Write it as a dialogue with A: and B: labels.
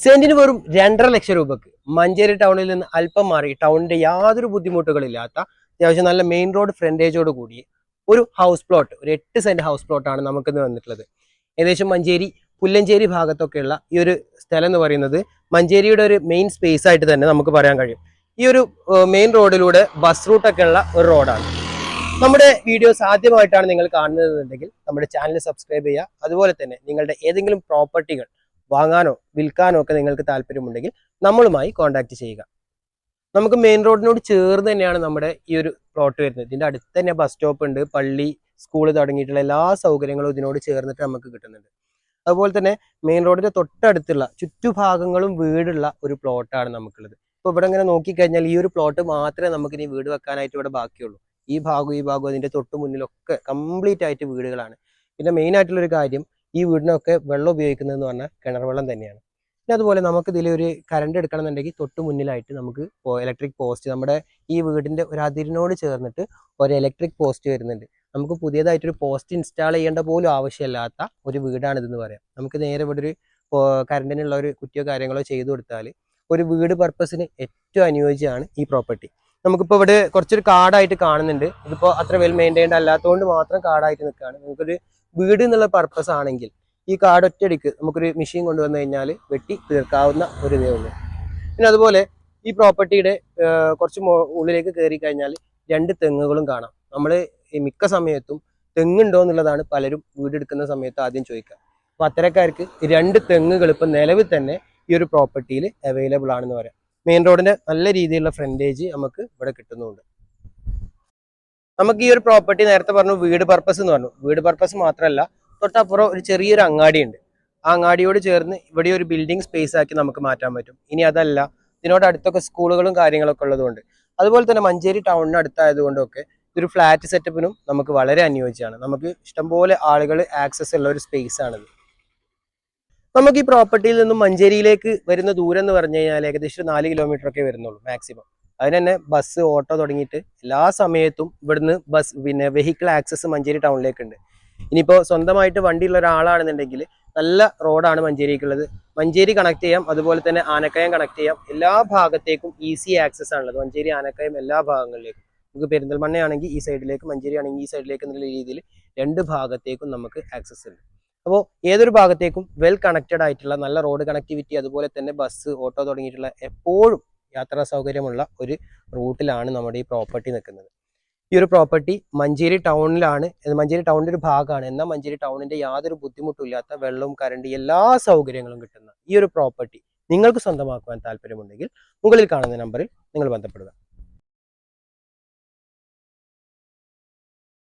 A: സെന്റിന് വെറും രണ്ടര ലക്ഷം രൂപക്ക് മഞ്ചേരി ടൗണിൽ നിന്ന് അല്പം മാറി ടൗണിന്റെ യാതൊരു ബുദ്ധിമുട്ടുകളില്ലാത്ത അത്യാവശ്യം നല്ല മെയിൻ റോഡ് ഫ്രണ്ടേജോട് കൂടി ഒരു ഹൗസ് പ്ലോട്ട് ഒരു എട്ട് സെന്റ് ഹൗസ് പ്ലോട്ടാണ് നമുക്കിന്ന് വന്നിട്ടുള്ളത്. ഏകദേശം മഞ്ചേരി പുല്ലഞ്ചേരി ഭാഗത്തൊക്കെയുള്ള ഈ ഒരു സ്ഥലം എന്ന് പറയുന്നത് മഞ്ചേരിയുടെ ഒരു മെയിൻ സ്പേസ് ആയിട്ട് തന്നെ നമുക്ക് പറയാൻ കഴിയും. ഈ ഒരു മെയിൻ റോഡിലൂടെ ബസ് റൂട്ടൊക്കെ ഉള്ള ഒരു റോഡാണ് നമ്മുടെ വീഡിയോസ് ആദ്യമായിട്ടാണ് നിങ്ങൾ കാണുന്നതെന്നുണ്ടെങ്കിൽ നമ്മുടെ ചാനൽ സബ്സ്ക്രൈബ് ചെയ്യുക. അതുപോലെ തന്നെ നിങ്ങളുടെ ഏതെങ്കിലും പ്രോപ്പർട്ടികൾ വാങ്ങാനോ വിൽക്കാനോ ഒക്കെ നിങ്ങൾക്ക് താല്പര്യമുണ്ടെങ്കിൽ നമ്മളുമായി കോൺടാക്ട് ചെയ്യുക. നമുക്ക് മെയിൻ റോഡിനോട് ചേർന്ന് തന്നെയാണ് നമ്മുടെ ഈ ഒരു പ്ലോട്ട് വരുന്നത്. ഇതിന്റെ അടുത്ത് തന്നെ ബസ് സ്റ്റോപ്പ് ഉണ്ട് പള്ളി സ്കൂൾ തുടങ്ങിയിട്ടുള്ള എല്ലാ സൗകര്യങ്ങളും ഇതിനോട് ചേർന്നിട്ട് നമുക്ക് കിട്ടുന്നുണ്ട്. അതുപോലെ തന്നെ മെയിൻ റോഡിന്റെ തൊട്ടടുത്തുള്ള ചുറ്റുഭാഗങ്ങളും വീടുള്ള ഒരു പ്ലോട്ടാണ് നമുക്കുള്ളത്. ഇപ്പോൾ ഇവിടെ ഇങ്ങനെ നോക്കിക്കഴിഞ്ഞാൽ ഈ ഒരു പ്ലോട്ട് മാത്രമേ നമുക്ക് ഇനി വീട് വെക്കാനായിട്ട് ഇവിടെ ബാക്കിയുള്ളൂ. ഈ ഭാഗവും ഈ ഭാഗവും അതിന്റെ തൊട്ട് മുന്നിലൊക്കെ കംപ്ലീറ്റ് ആയിട്ട് വീടുകളാണ്. പിന്നെ മെയിൻ ആയിട്ടുള്ള ഒരു കാര്യം ഈ വീടിനൊക്കെ വെള്ളം ഉപയോഗിക്കുന്നതെന്ന് പറഞ്ഞാൽ കിണർ വെള്ളം തന്നെയാണ്. പിന്നെ അതുപോലെ നമുക്ക് ഇതിൽ ഒരു കറണ്ട് എടുക്കണമെന്നുണ്ടെങ്കിൽ തൊട്ട് മുന്നിലായിട്ട് നമുക്ക് ഇലക്ട്രിക് പോസ്റ്റ് നമ്മുടെ ഈ വീടിന്റെ ഒരു അതിരിനോട് ചേർന്നിട്ട് ഒരു ഇലക്ട്രിക് പോസ്റ്റ് വരുന്നുണ്ട്. നമുക്ക് പുതിയതായിട്ടൊരു പോസ്റ്റ് ഇൻസ്റ്റാൾ ചെയ്യേണ്ട പോലും ആവശ്യമില്ലാത്ത ഒരു വീടാണിതെന്ന് പറയാം. നമുക്ക് നേരെ ഇവിടെ ഒരു കറണ്ടിനുള്ള ഒരു കുറ്റിയോ കാര്യങ്ങളോ ചെയ്തു കൊടുത്താൽ ഒരു വീട് പർപ്പസിന് ഏറ്റവും അനുയോജ്യമാണ് ഈ പ്രോപ്പർട്ടി നമുക്കിപ്പോൾ ഇവിടെ കുറച്ചൊരു കാടായിട്ട് കാണുന്നുണ്ട്. ഇതിപ്പോൾ അത്ര വെൽ മെയിന്റൈൻഡ് അല്ലാത്തതുകൊണ്ട് മാത്രം കാടായിട്ട് നിൽക്കുകയാണ്. നമുക്കൊരു വീട് എന്നുള്ള പർപ്പസ് ആണെങ്കിൽ ഈ കാട് ഒറ്റയടിക്ക് നമുക്കൊരു മെഷീൻ കൊണ്ടുവന്നു കഴിഞ്ഞാൽ വെട്ടി തീർക്കാവുന്ന ഒരു ഇതേ ഉള്ളൂ. പിന്നെ അതുപോലെ ഈ പ്രോപ്പർട്ടിയുടെ കുറച്ച് ഉള്ളിലേക്ക് കയറി കഴിഞ്ഞാൽ രണ്ട് തെങ്ങുകളും കാണാം. നമ്മൾ മിക്ക സമയത്തും തെങ്ങുണ്ടോ എന്നുള്ളതാണ് പലരും വീടെടുക്കുന്ന സമയത്ത് ആദ്യം ചോദിക്കുക അപ്പോൾ അത്തരക്കാർക്ക് രണ്ട് തെങ്ങുകൾ ഇപ്പം നിലവിൽ തന്നെ ഈ ഒരു പ്രോപ്പർട്ടിയിൽ അവൈലബിൾ ആണെന്ന് പറയാം. മെയിൻ റോഡിന്റെ നല്ല രീതിയിലുള്ള ഫ്രണ്ടേജ് നമുക്ക് ഇവിടെ കിട്ടുന്നുണ്ട്. നമുക്ക് ഈ ഒരു പ്രോപ്പർട്ടി നേരത്തെ പറഞ്ഞു വീട് പർപ്പസ് എന്ന് പറഞ്ഞു. വീട് പർപ്പസ് മാത്രമല്ല തൊട്ടപ്പുറം ഒരു ചെറിയൊരു അങ്ങാടിയുണ്ട് ആ അങ്ങാടിയോട് ചേർന്ന് ഇവിടെ ഒരു ബിൽഡിംഗ് സ്പേസ് ആക്കി നമുക്ക് മാറ്റാൻ പറ്റും. ഇനി അതല്ല ഇതിനോട് അടുത്തൊക്കെ സ്കൂളുകളും കാര്യങ്ങളൊക്കെ ഉള്ളതുകൊണ്ട്. അതുപോലെ തന്നെ മഞ്ചേരി ടൗണിന് അടുത്തായതുകൊണ്ടൊക്കെ ഇതൊരു ഫ്ലാറ്റ് സെറ്റപ്പിനും നമുക്ക് വളരെ അനുയോജ്യമാണ്. നമുക്ക് ഇഷ്ടംപോലെ ആളുകൾ ആക്സസ് ഉള്ള ഒരു സ്പേസ് ആണിത്. നമുക്ക് ഈ പ്രോപ്പർട്ടിയിൽ നിന്നും മഞ്ചേരിയിലേക്ക് വരുന്ന ദൂരം എന്ന് പറഞ്ഞു കഴിഞ്ഞാൽ ഏകദേശം നാല് കിലോമീറ്റർ ഒക്കെ വരുന്നുള്ളൂ മാക്സിമം അതിന് തന്നെ ബസ് ഓട്ടോ തുടങ്ങിയിട്ട് എല്ലാ സമയത്തും ഇവിടുന്ന് ബസ് പിന്നെ വെഹിക്കിൾ ആക്സസ് മഞ്ചേരി ടൗണിലേക്ക് ഉണ്ട് ഇനിയിപ്പോൾ സ്വന്തമായിട്ട് വണ്ടിയുള്ള ഒരാളാണെന്നുണ്ടെങ്കിൽ നല്ല റോഡാണ് മഞ്ചേരിക്കുള്ളത്. മഞ്ചേരി കണക്ട് ചെയ്യാം അതുപോലെ തന്നെ ആനക്കയം കണക്ട് ചെയ്യാം. എല്ലാ ഭാഗത്തേക്കും ഈസി ആക്സസ് ആണുള്ളത്. മഞ്ചേരി ആനക്കയം എല്ലാ ഭാഗങ്ങളിലേക്കും. നമുക്ക് പെരിന്തൽമണ്ണയാണെങ്കിൽ ഈ സൈഡിലേക്ക് മഞ്ചേരി ആണെങ്കിൽ ഈ സൈഡിലേക്ക് എന്നുള്ള രീതിയിൽ രണ്ട് ഭാഗത്തേക്കും നമുക്ക് ആക്സസ് ഉണ്ട്. അപ്പോൾ ഏതൊരു ഭാഗത്തേക്കും വെൽ കണക്റ്റഡ് ആയിട്ടുള്ള നല്ല റോഡ് കണക്ടിവിറ്റി അതുപോലെ തന്നെ ബസ് ഓട്ടോ തുടങ്ങിയിട്ടുള്ള എപ്പോഴും യാത്രാ സൗകര്യമുള്ള ഒരു റൂട്ടിലാണ് നമ്മുടെ ഈ പ്രോപ്പർട്ടി നിൽക്കുന്നത്. ഈ ഒരു പ്രോപ്പർട്ടി മഞ്ചേരി ടൗണിലാണ് മഞ്ചേരി ടൗണിന്റെ ഒരു ഭാഗമാണ്. എന്നാൽ മഞ്ചേരി ടൗണിന്റെ യാതൊരു ബുദ്ധിമുട്ടും ഇല്ലാത്ത വെള്ളവും കറണ്ട് എല്ലാ സൗകര്യങ്ങളും കിട്ടുന്ന ഈ ഒരു പ്രോപ്പർട്ടി നിങ്ങൾക്ക് സ്വന്തമാക്കുവാൻ താല്പര്യമുണ്ടെങ്കിൽ മുകളിൽ കാണുന്ന നമ്പറിൽ നിങ്ങൾ ബന്ധപ്പെടുക.